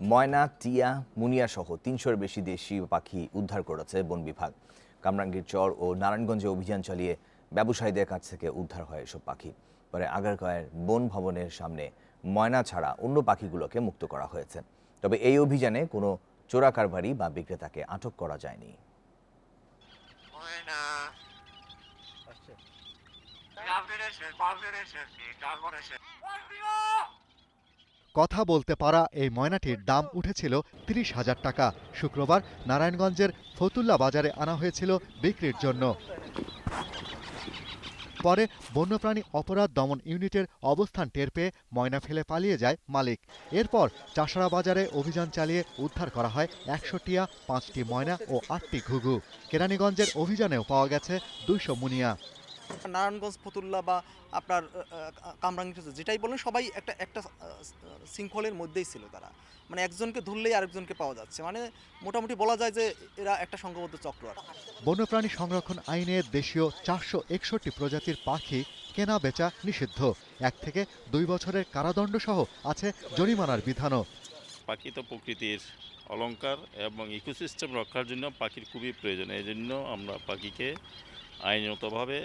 ময়না টিয়া মুনিয়া সহ তিনশোর বেশি দেশি পাখি উদ্ধার করেছে বন বিভাগ। কামরাঙ্গীর চর ও নারায়ণগঞ্জে অভিযান চালিয়ে ব্যবসায়ীদের কাছ থেকে উদ্ধার হয় এসব পাখি। পরে আগারগাঁয়ের বন ভবনের সামনে ময়না ছাড়া অন্য পাখিগুলোকে মুক্ত করা হয়েছে। তবে এই অভিযানে কোনো চোরা কারবারি বা বিক্রেতাকে আটক করা যায়নি। Buena. কথা বলতে পারা এই ময়নাটির দাম উঠেছিল তিরিশ হাজার টাকা। শুক্রবার নারায়ণগঞ্জের ফতুল্লা বাজারে আনা হয়েছিল বিক্রির জন্য। পরে বন্যপ্রাণী অপরাধ দমন ইউনিটের অবস্থান টের পেয়ে ময়না ফেলে পালিয়ে যায় মালিক। এরপর চাষড়া বাজারে অভিযান চালিয়ে উদ্ধার করা হয় একশোটিয়া, পাঁচটি ময়না ও আটটি ঘুঘু। কেরানীগঞ্জের অভিযানেও পাওয়া গেছে দুইশো মুনিয়া। নারায়ণগঞ্জ ফতুল্লা বা আপনার কামরাঙ্গি যেটাই বলেন সবাই একটা একটা শৃঙ্খলের মধ্যেই ছিল তারা। মানে একজনকে ধরলেই আরেকজনকে পাওয়া যাচ্ছে। মানে মোটামুটি বলা যায় যে এরা একটা সংঘবদ্ধ চক্র আর বন্যপ্রাণী সংরক্ষণ আইনে দেশীয় চারশো একষট্টি প্রজাতির পাখি কেনা বেচা নিষিদ্ধ। এক থেকে দুই বছরের কারাদণ্ড সহ আছে জরিমানার বিধানও। পাখি তো প্রকৃতির অলংকার এবং ইকোসিস্টেম রক্ষার জন্য পাখির খুবই প্রয়োজন। এই জন্য আমরা পাখিকে আইনগতভাবে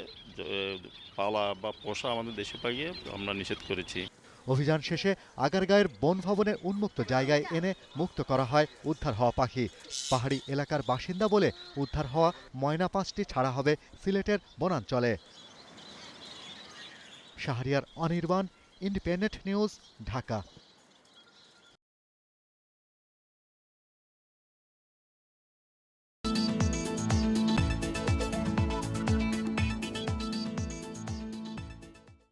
পালা বা পোষা আমাদের দেশে পাখিয়ে আমরা নিষেধ করেছি। অভিযান শেষে আগারগাঁয়ের বন ভবনের উন্মুক্ত জায়গায় এনে মুক্ত করা হয় উদ্ধার হওয়া পাখি। পাহাড়ি এলাকার বাসিন্দা বলে উদ্ধার হওয়া ময়না পাঁচটি ছাড়া হবে সিলেটের বনাঞ্চলে। Shahriar Anirban, independent news, Dhaka.